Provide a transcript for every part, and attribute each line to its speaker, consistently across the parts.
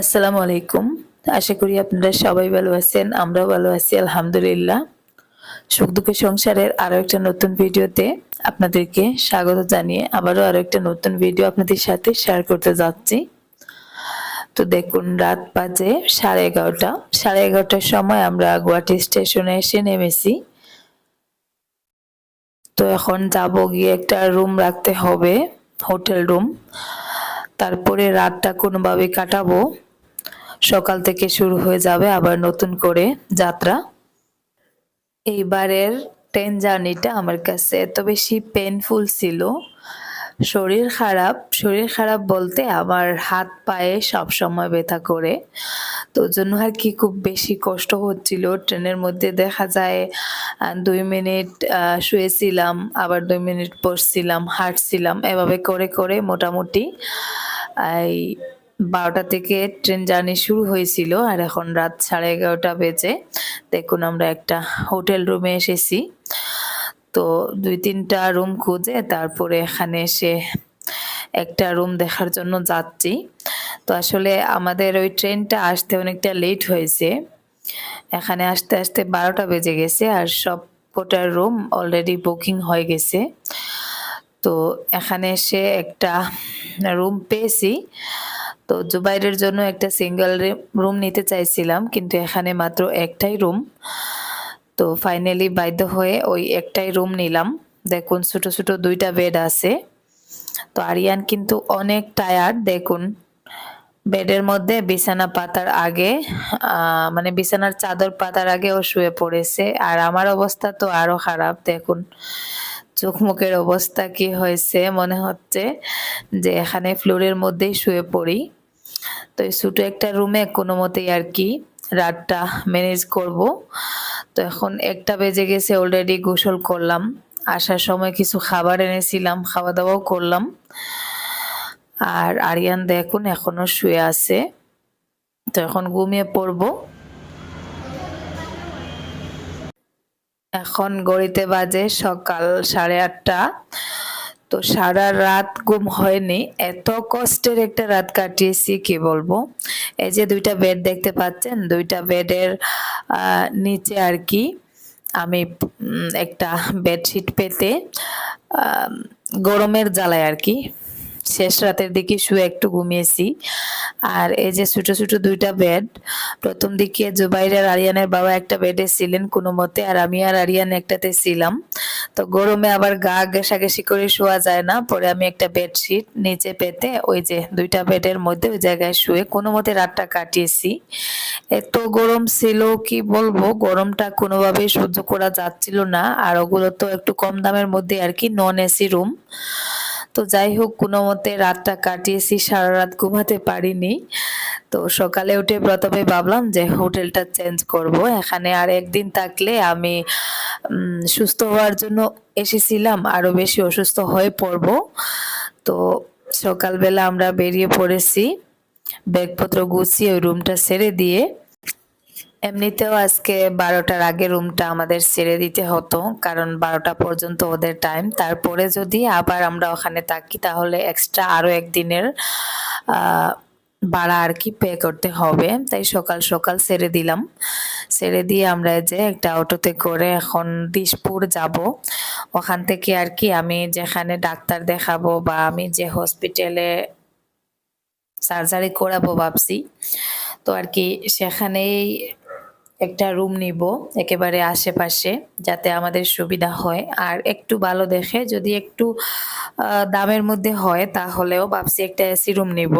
Speaker 1: আসসালামু আলাইকুম। আশা করি আপনারা সবাই ভালো আছেন, আমরাও ভালো আছি, আলহামদুলিল্লাহ। সুখ দুঃখ সংসারের আরও একটা নতুন ভিডিওতে আপনাদেরকে স্বাগত জানিয়ে আবারও আরও একটা নতুন ভিডিও আপনাদের সাথে শেয়ার করতে যাচ্ছি। তো দেখুন, রাত বাজে সাড়ে এগারোটা। সাড়ে এগারোটার সময় আমরা গুয়াহাটি স্টেশনে এসে নেমেছি। তো এখন যাব গিয়ে একটা রুম রাখতে হবে হোটেল রুম তারপরে রাতটা কোনোভাবে কাটাবো। সকাল থেকে শুরু হয়ে যাবে আবার নতুন করে যাত্রা। এইবারের ট্রেন জার্নিটা আমার কাছে এত বেশি পেনফুল ছিল। শরীর খারাপ শরীর খারাপ বলতে আমার হাত পায়ে সব সময় ব্যথা করে। তো জন্য আর কি খুব বেশি কষ্ট হচ্ছিল। ট্রেনের মধ্যে দেখা যায় দুই মিনিট শুয়েছিলাম, আবার দুই মিনিট বসছিলাম হাঁটছিলাম। এভাবে করে করে মোটামুটি এই বারোটা থেকে ট্রেন জার্নি শুরু হয়েছিল। আর এখন রাত সাড়ে এগারোটা বেজে। দেখুন আমরা একটা হোটেল রুমে এসেছি। তো দুই তিনটা রুম খুঁজে তারপরে এখানে এসে একটা রুম দেখার জন্য যাচ্ছি। তো আসলে আমাদের ওই ট্রেনটা আসতে অনেকটা লেট হয়েছে। এখানে আসতে আসতে বারোটা বেজে গেছে আর সব কোটার রুম অলরেডি বুকিং হয়ে গেছে। তো এখানে এসে একটা রুম পেয়েছি। তো জুবাইরের জন্য একটা সিঙ্গেল রুম নিতে চাইছিলাম, কিন্তু এখানে মাত্র একটাই রুম তো ফাইনালি বাধ্য হয়ে ওই একটাই রুম নিলাম। দেখুন ছোট ছোট দুইটা বেড আছে। তো আরিয়ান কিন্তু অনেক টায়ার্ড দেখুন। বেডের মধ্যে বিছানা পাতার আগে মানে বিছানার চাদর পাতার আগে ও শুয়ে পড়েছে। আর আমার অবস্থা তো আরও খারাপ, দেখুন। চোখ মুখের অবস্থা কি হয়েছে মনে হচ্ছে যে এখানে ফ্লোরের মধ্যেই শুয়ে পড়ি। তো এই ছোটো একটা রুমে কোনো মতেই আর কি রাতটা ম্যানেজ করব। তো এখন একটা বেজে গেছে অলরেডি গোসল করলাম। আসার সময় কিছু খাবার এনেছিলাম খাওয়া দাওয়াও করলাম। আর আরিয়ান দেখুন এখনও শুয়ে আছে। তো এখন ঘুমিয়ে পড়ব। এখন গড়িতে বাজে সকাল সাড়ে আটটা। তো সারা রাত ঘুম হয়নি, এত কষ্টের একটা রাত কাটিয়েছি, কি বলব? এই যে দুইটা বেড দেখতে পাচ্ছেন, দুইটা বেডের নিচে আর কি আমি একটা বেডশিট পেতে গরমের জ্বালায় আর কি। শেষ রাতের দিকে শুয়ে একটু ঘুমিয়েছি। আর এই যে ছোট ছোট দুইটা বেড প্রথম দিকে জুবাইর আর আরিয়ানের বাবা একটা বেডে ছিলেন কোনো মতে, আর আমি আর আরিয়ান একটাতে ছিলাম। তো গরমে আবার গা ঘেঁষাঘেঁষি করে শোয়া যায় না, পরে আমি একটা বেডশিট নিচে পেতে ওই যে দুইটা বেডের মধ্যে ওই জায়গায় শুয়ে কোনো মতে রাতটা কাটিয়েছি। এত গরম ছিল, কি বলব? গরমটা কোনোভাবেই সহ্য করা যাচ্ছিল না, আর ওগুলো তো একটু কম দামের মধ্যে আর কি নন এসি রুম তো যাই হোক, কোনো মতে রাতটা কাটিয়েছি, সারা রাত ঘুমাতে পারিনি। তো সকালে উঠে প্রথমে ভাবলাম যে হোটেলটা চেঞ্জ করব। এখানে আর একদিন থাকলে আমি সুস্থ হওয়ার জন্য এসেছিলাম আরও বেশি অসুস্থ হয়ে পড়ব। তো সকালবেলা আমরা বেরিয়ে পড়েছি, ব্যাগপত্র গুছিয়ে ওই রুমটা ছেড়ে দিয়ে। এমনিতেও আজকে বারোটার আগে রুমটা আমাদের ছেড়ে দিতে হতো, কারণ বারোটা পর্যন্ত ওদের টাইম তারপরে যদি আবার আমরা ওখানে থাকি, তাহলে এক্সট্রা আরও একদিনের ভাড়া আর কি পে করতে হবে। তাই সকাল সকাল ছেড়ে দিলাম। ছেড়ে দিয়ে আমরা যে একটা অটোতে করে এখন দিশপুর যাব। ওখান থেকে আর কি আমি যেখানে ডাক্তার দেখাবো বা আমি যে হসপিটালে সার্জারি করাবো ভাবছি, তো আর কি সেখানেই একটা রুম নিব একেবারে আশেপাশে যাতে আমাদের সুবিধা হয়। আর একটু ভালো দেখে যদি একটু দামের মধ্যে হয় তাহলেও ভাবছি একটা এসি রুম নিব।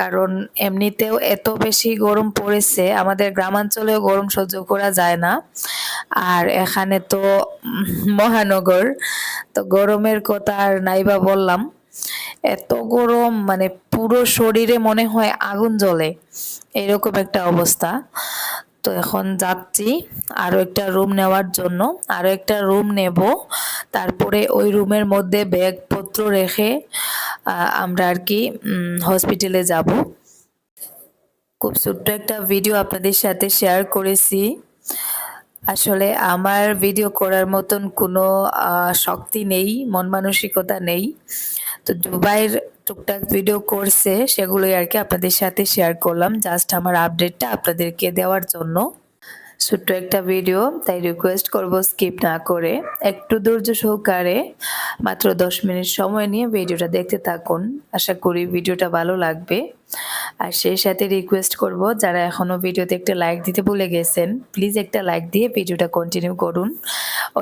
Speaker 1: কারণ এমনিতেও এত বেশি গরম পড়েছে, আমাদের গ্রামাঞ্চলেও গরম সহ্য করা যায় না। আর এখানে তো মহানগর, তো গরমের কথা আর নাইবা বললাম। এত গরম মানে পুরো শরীরে মনে হয় আগুন জ্বলে। এরকম একটা অবস্থা। তো এখন যাচ্ছি। আরও একটা রুম নেওয়ার জন্য। আরও একটা রুম নেব। তারপরে ওই রুমের মধ্যে ব্যাগপত্র রেখে আমরা আর কি হসপিটালে যাব। খুব ছোট্ট একটা ভিডিও আপনাদের সাথে শেয়ার করেছি। আসলে আমার ভিডিও করার মতন কোনো শক্তি নেই, মন মানসিকতা নেই। তো জুবাইর টুকটাক ভিডিও করছে, সেগুলোই আর কি আপনাদের সাথে শেয়ার করলাম। জাস্ট আমার আপডেটটা আপনাদেরকে দেওয়ার জন্য। ছোট্ট একটা ভিডিও তাই রিকোয়েস্ট করব স্কিপ না করে। একটু ধৈর্য সহকারে, মাত্র দশ মিনিট সময় নিয়ে ভিডিওটা দেখতে থাকুন। আশা করি ভিডিওটা ভালো লাগবে। আর সেই সাথে রিকোয়েস্ট করব, যারা এখনও ভিডিওতে একটা লাইক দিতে ভুলে গেছেন প্লিজ একটা লাইক দিয়ে ভিডিওটা কন্টিনিউ করুন।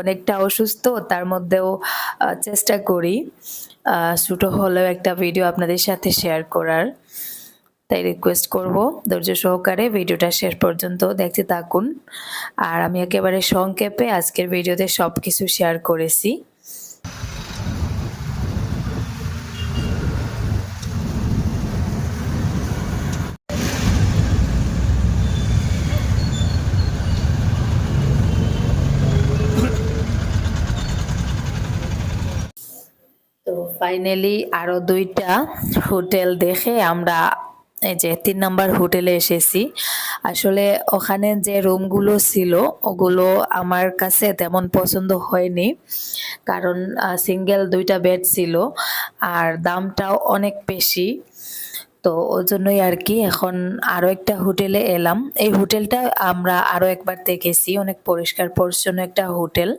Speaker 1: অনেকটা অসুস্থ, তার মধ্যেও চেষ্টা করি। ছোটো হলেও একটা ভিডিও আপনাদের সাথে শেয়ার করার তাই রিকোয়েস্ট করব। ধৈর্য সহকারে ভিডিওটা শেষ পর্যন্ত দেখতে থাকুন। আর আমি একেবারে সংক্ষেপে আজকের ভিডিওতে সব কিছু শেয়ার করেছি। ফাইনালি আরও দুইটা হোটেল দেখে আমরা এই যে তিন নাম্বার হোটেলে এসেছি। আসলে ওখানে যে রুমগুলো ছিল, ওগুলো আমার কাছে তেমন পছন্দ হয়নি, কারণ সিঙ্গেল দুইটা বেড ছিল, আর দামটাও অনেক বেশি। তো ওই জন্যই আর কি এখন আরও একটা হোটেলে এলাম। এই হোটেলটা আমরা আরও একবার দেখেছি, অনেক পরিষ্কার পরিচ্ছন্ন একটা হোটেল।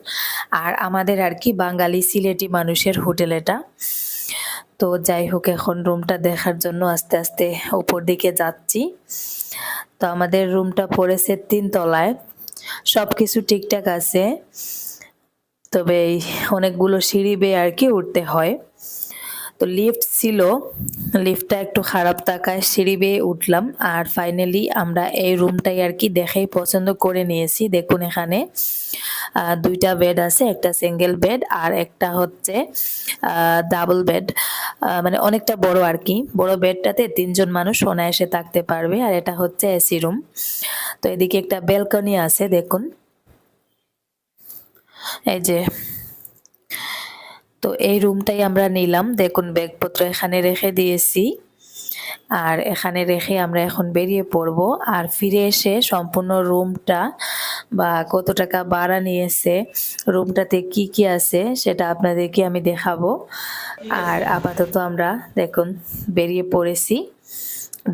Speaker 1: আর আমাদের আর কি বাঙালি সিলেটি মানুষের হোটেল এটা। তো যাই হোক, এখন রুমটা দেখার জন্য আস্তে আস্তে উপর দিকে যাচ্ছি। তো আমাদের রুমটা পড়েছে তিন তলায়। সব কিছু ঠিকঠাক আছে। তবে অনেকগুলো সিঁড়ি বেয়ে আর কি উঠতে হয়। তো লিফট ছিল। লিফটটা একটু খারাপ থাকায় সিঁড়ি বেয়ে উঠলাম। আর ফাইনালি আমরা এই রুমটাই আর কি দেখেই পছন্দ করে নিয়েছি। দেখুন এখানে দুইটা বেড আছে, একটা সিঙ্গেল বেড আর একটা হচ্ছে ডাবল বেড মানে অনেকটা বড় আর কি। বড় বেডটাতে তিনজন মানুষ অনায়াসে থাকতে পারবে। আর এটা হচ্ছে এসি রুম তো এদিকে একটা ব্যালকনি আছে, দেখুন। এই যে তো এই রুমটাই আমরা নিলাম। দেখুন, ব্যাগপত্র এখানে রেখে দিয়েছি। আর এখানে রেখে আমরা এখন বেরিয়ে পড়ব। আর ফিরে এসে সম্পূর্ণ রুমটা বা কত টাকা ভাড়া নিয়েছে রুমটাতে কি কি আছে, সেটা আপনাদেরকে আমি দেখাবো। আর আপাতত আমরা দেখুন, বেরিয়ে পড়েছি।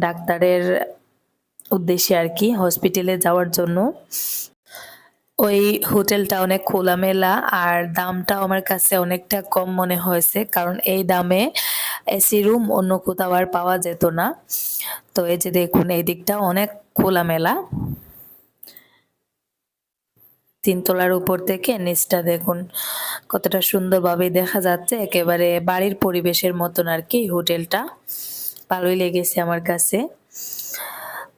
Speaker 1: ডাক্তারের উদ্দেশ্যে আর কি হসপিটালে যাওয়ার জন্য। ওই হোটেলটা অনেক খোলামেলা আর দামটাও আমার কাছে অনেকটা কম মনে হয়েছে। কারণ এই দামে এসি রুম অন্য কোথাও আর পাওয়া যেত না। তো এই যে দেখুন, এই দিকটা অনেক খোলামেলা। তিনতলার উপর থেকে নিচটা দেখুন, কতটা সুন্দরভাবে দেখা যাচ্ছে। একেবারে বাড়ির পরিবেশের মতন আর কি হোটেলটা। ভালোই লেগেছে আমার কাছে।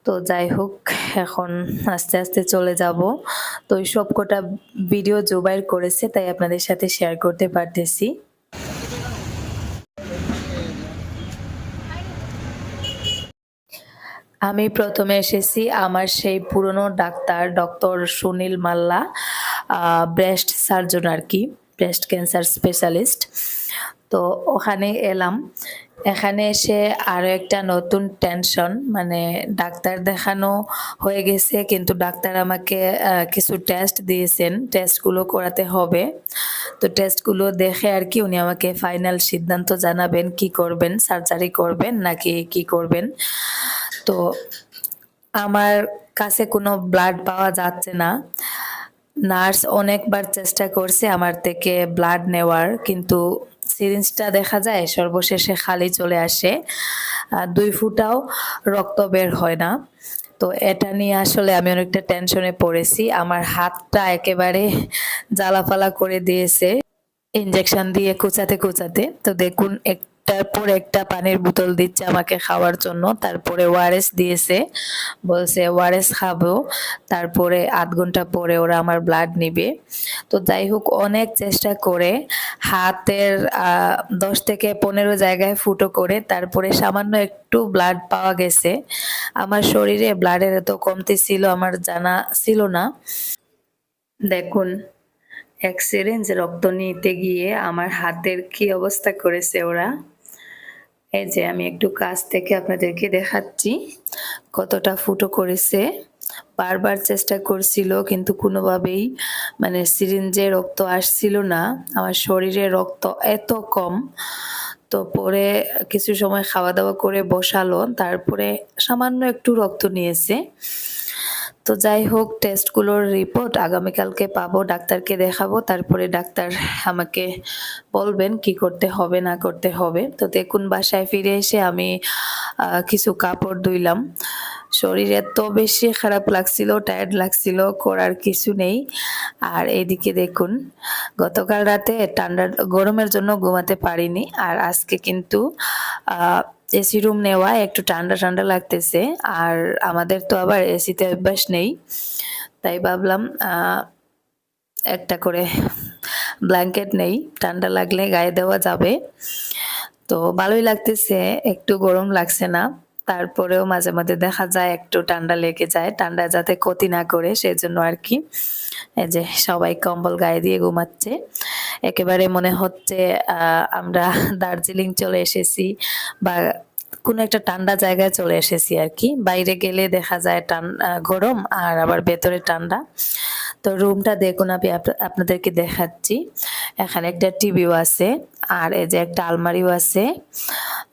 Speaker 1: তো যাই হোক, এখন আস্তে আস্তে চলে যাব। তো এই সব কটা ভিডিও জোবাইর করেছে, তাই আপনাদের সাথে শেয়ার করতে পারতেছি। আমি প্রথমে এসেছি আমার সেই পুরনো ডাক্তার ডক্টর সুনীল মাল্লা ব্রেস্ট সার্জন আর কি ব্রেস্ট ক্যান্সার স্পেশালিস্ট তো ওখানে এলাম। এখানে এসে আরও একটা নতুন টেনশন মানে ডাক্তার দেখানো হয়ে গেছে, কিন্তু ডাক্তার আমাকে কিছু টেস্ট দিয়েছেন। টেস্টগুলো করাতে হবে। তো টেস্টগুলো দেখে আর কি উনি আমাকে ফাইনাল সিদ্ধান্ত জানাবেন, কি করবেন সার্জারি করবেন নাকি কি করবেন। তো আমার কাছে কোনো ব্লাড পাওয়া যাচ্ছে না। নার্স অনেকবার চেষ্টা করছে আমার থেকে ব্লাড নেওয়ার, কিন্তু সিরিঞ্জটা দেখা যায়, সর্বশেষে খালি চলে আসে। দুই ফুটাও রক্ত বের হয় না। তো এটা নিয়ে আসলে আমি অনেকটা টেনশনে পড়েছি। আমার হাতটা একেবারে জ্বালাফালা করে দিয়েছে। ইঞ্জেকশন দিয়ে কুচাতে কুচাতে। তো দেখুন একটার পর একটা পানির বোতল দিচ্ছে আমাকে খাওয়ার জন্য। তারপরে ওয়ারেস দিয়েছে। বলছে, ওয়ারেস খাব। তারপরে আধ ঘণ্টা পরে ওরা আমার ব্লাড নিবে। তো যাই হোক, অনেক চেষ্টা করে। হাতের দশ থেকে পনেরো জায়গায় ফুটো করে। তারপরে সামান্য একটু ব্লাড পাওয়া গেছে। আমার শরীরে ব্লাডের এত কমতি ছিল, আমার জানা ছিল না। দেখুন, এক রক্ত নিতে গিয়ে আমার হাতের কি অবস্থা করেছে ওরা। এই যে আমি একটু কাছ থেকে আপনাদেরকে দেখাচ্ছি কতটা ফুটো করেছে। বারবার চেষ্টা করছিল, কিন্তু কোনোভাবেই মানে সিরিঞ্জে রক্ত আসছিল না। আমার শরীরে রক্ত এত কম। তো পরে কিছু সময় খাওয়া দাওয়া করে বসালো, তারপরে সামান্য একটু রক্ত নিয়েছে। তো যাই হোক টেস্টগুলোর রিপোর্ট আগামীকালকে পাবো, ডাক্তারকে দেখাবো, তারপরে ডাক্তার আমাকে বলবেন কি করতে হবে, না করতে হবে। তো দেখুন, বাসায় ফিরে এসে আমি কিছু কাপড় ধুইলাম। শরীর এত বেশি খারাপ লাগছিল টায়ার্ড লাগছিল, করার কিছু নেই। আর এইদিকে দেখুন, গতকাল রাতে ঠান্ডা, গরমের জন্য ঘুমাতে পারিনি। আর আজকে কিন্তু এসি রুম নেওয়া একটু ঠান্ডা ঠান্ডা লাগতেছে, আর আমাদের তো আবার এসিতে অভ্যাস নেই। তাই ভাবলাম একটা করে ব্ল্যাঙ্কেট নেই, ঠান্ডা লাগলে গায়ে দেওয়া যাবে। তো ভালোই লাগতেছে, একটু গরম লাগছে না। তারপরেও মাঝে মাঝে দেখা যায় একটু ঠান্ডা লেগে যায়, ঠান্ডা যাতে ক্ষতি না করে, সেজন্য আর কি। এই যে সবাই কম্বল গায়ে দিয়ে ঘুমাচ্ছে। একেবারে মনে হচ্ছে আমরা দার্জিলিং চলে এসেছি বা কোনো একটা ঠান্ডা জায়গায় চলে এসেছি আর কি। বাইরে গেলে দেখা যায় টান গরম আর আবার ভেতরে ঠান্ডা। তো রুমটা দেখুন, আমি আপ- আপনাদেরকে দেখাচ্ছি। এখানে একটা টিভিও আছে আর এই যে একটা আলমারিও আছে।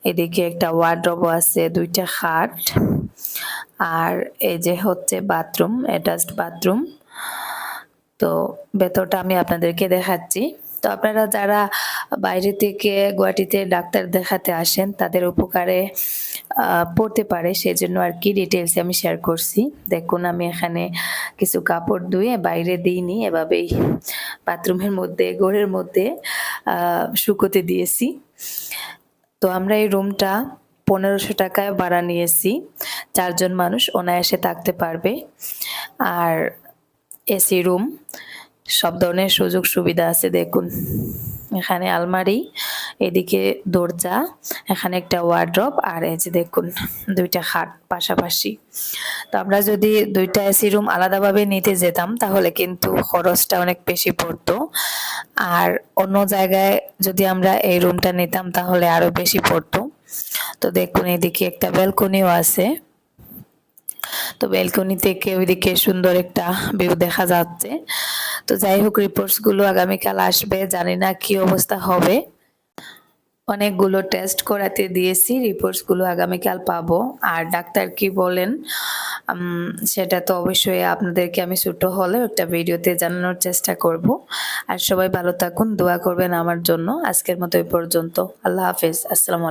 Speaker 1: এদিকে একটা ওয়ার্ড্রবও আছে, দুইটা খাট। আর এই যে হচ্ছে বাথরুম, অ্যাটাচড বাথরুম। তো ভেতরটা আমি আপনাদেরকে দেখাচ্ছি। তো আপনারা যারা বাইরে থেকে গুয়াহাটিতে ডাক্তার দেখাতে আসেন, তাদের উপকারে পড়তে পারে, সেজন্য আর কি ডিটেলস আমি শেয়ার করছি। দেখুন, আমি এখানে কিছু কাপড় ধুয়ে বাইরে দিইনি, এভাবেই বাথরুমের মধ্যে, ঘরের মধ্যে শুকোতে দিয়েছি। তো আমরা এই রুমটা পনেরোশো টাকায় ভাড়া নিয়েছি। চারজন মানুষ অনায়াসে থাকতে পারবে। আর এসি রুম সব ধরনের সুযোগ সুবিধা আছে, দেখুন। এখানে আলমারি, এদিকে দরজা, এখানে একটা ওয়ার্ড্রপ আর এই যে দেখুন, দুইটা খাট পাশাপাশি। তো আমরা যদি দুইটা এসি রুম আলাদাভাবে নিতে যেতাম, তাহলে কিন্তু খরচটা অনেক বেশি পড়তো। আর অন্য জায়গায় যদি আমরা এই রুমটা নিতাম, তাহলে আরও বেশি পড়তো। তো দেখুন, এদিকে একটা ব্যালকনিও আছে। তো ব্যালকনি থেকে ওইদিকে সুন্দর একটা ভিউ দেখা যাচ্ছে। তো যাই হোক রিপোর্টসগুলো আগামীকাল আসবে, জানি না কি অবস্থা হবে। অনেকগুলো টেস্ট করাতে দিয়েছি রিপোর্টসগুলো আগামীকাল পাবো। আর ডাক্তার কি বলেন সেটা তো অবশ্যই আপনাদেরকে আমি ছোট হলেও একটা ভিডিওতে জানানোর চেষ্টা করব। আর সবাই ভালো থাকুন, দোয়া করবেন আমার জন্য। আজকের মতো এই পর্যন্ত। আল্লাহ হাফেজ। আসসালামু